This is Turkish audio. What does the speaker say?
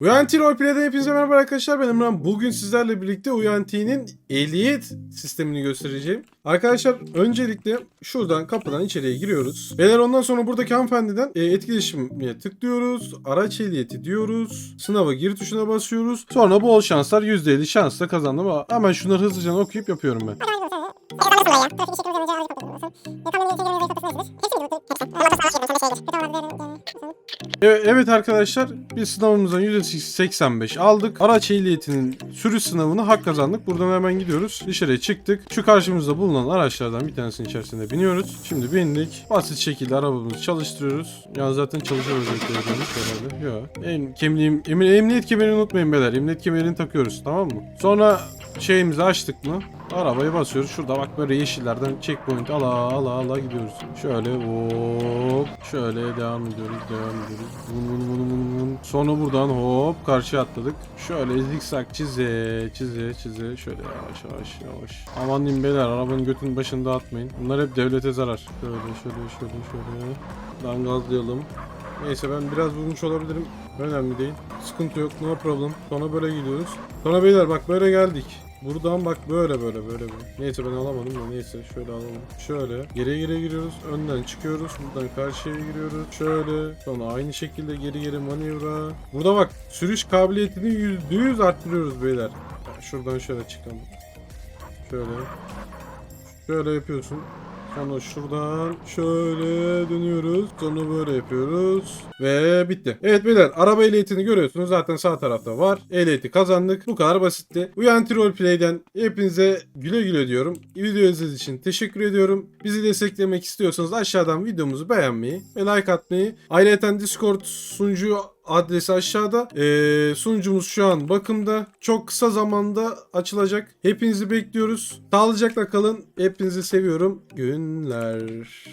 UNT Roleplay'den hepinize merhaba arkadaşlar. Ben Emran. Bugün sizlerle birlikte UNT'nin ehliyet sistemini göstereceğim. Arkadaşlar öncelikle şuradan kapıdan içeriye giriyoruz. Beyler ondan sonra buradaki hanımefendiden e, etkileşimine tıklıyoruz. Araç ehliyeti diyoruz. Sınava gir tuşuna basıyoruz. Sonra bol şanslar %50 şansla kazandım. Hemen şunları hızlıca okuyup yapıyorum ben. Evet, evet arkadaşlar biz sınavımızdan %85 aldık. Araç ehliyetinin sürüş sınavını hak kazandık. Buradan hemen gidiyoruz. Dışarıya çıktık. Şu karşımızda bulunan araçlardan bir tanesinin içerisinde biniyoruz. Şimdi bindik. Basit şekilde arabamızı çalıştırıyoruz. Ya zaten çalışıyoruz bekliyoruz herhalde. Yok. Em, kemliğim, em, emniyet kemerini unutmayın beyler. Emniyet kemerini takıyoruz tamam mı? Sonra şeyimizi açtık mı? Arabayı basıyoruz. Şurada bak böyle yeşillerden checkpoint ala ala ala gidiyoruz. Şöyle hop şöyle devam ediyoruz devam ediyoruz. Vun vun vun vun vun. Sonra buradan hop karşıya atladık. Şöyle zikzak çize çize çize şöyle yavaş yavaş yavaş. Aman diyeyim beyler arabanın götünün başını dağıtmayın. Bunlar hep devlete zarar. Şöyle şöyle şöyle şöyle. Dan gazlayalım. Neyse ben biraz vurmuş olabilirim. Önemli değil. Sıkıntı yok. No problem. Sonra böyle gidiyoruz. Sonra beyler bak böyle geldik. Buradan bak böyle böyle böyle böyle. Neyse ben alamadım da neyse şöyle alalım. Şöyle geriye geriye giriyoruz. Önden çıkıyoruz. Buradan karşıya giriyoruz. Şöyle sonra aynı şekilde geri geri manevra. Burada bak sürüş kabiliyetini yüzde yüz arttırıyoruz beyler. Şuradan şöyle çıkalım. Şöyle. Şöyle yapıyorsun. Sonra şuradan şöyle dönüyoruz. Sonra böyle yapıyoruz. Ve bitti. Evet beyler araba ehliyetini görüyorsunuz. Zaten sağ tarafta var. Ehliyeti kazandık. Bu kadar basitti. Uyanti Roleplay'den hepinize güle güle diyorum. Video izlediğiniz için teşekkür ediyorum. Bizi desteklemek istiyorsanız aşağıdan videomuzu beğenmeyi ve like atmayı. Ayrıca Discord sunucu adresi aşağıda. Ee, sunucumuz şu an bakımda. Çok kısa zamanda açılacak. Hepinizi bekliyoruz. Sağlıcakla kalın. Hepinizi seviyorum. Günler.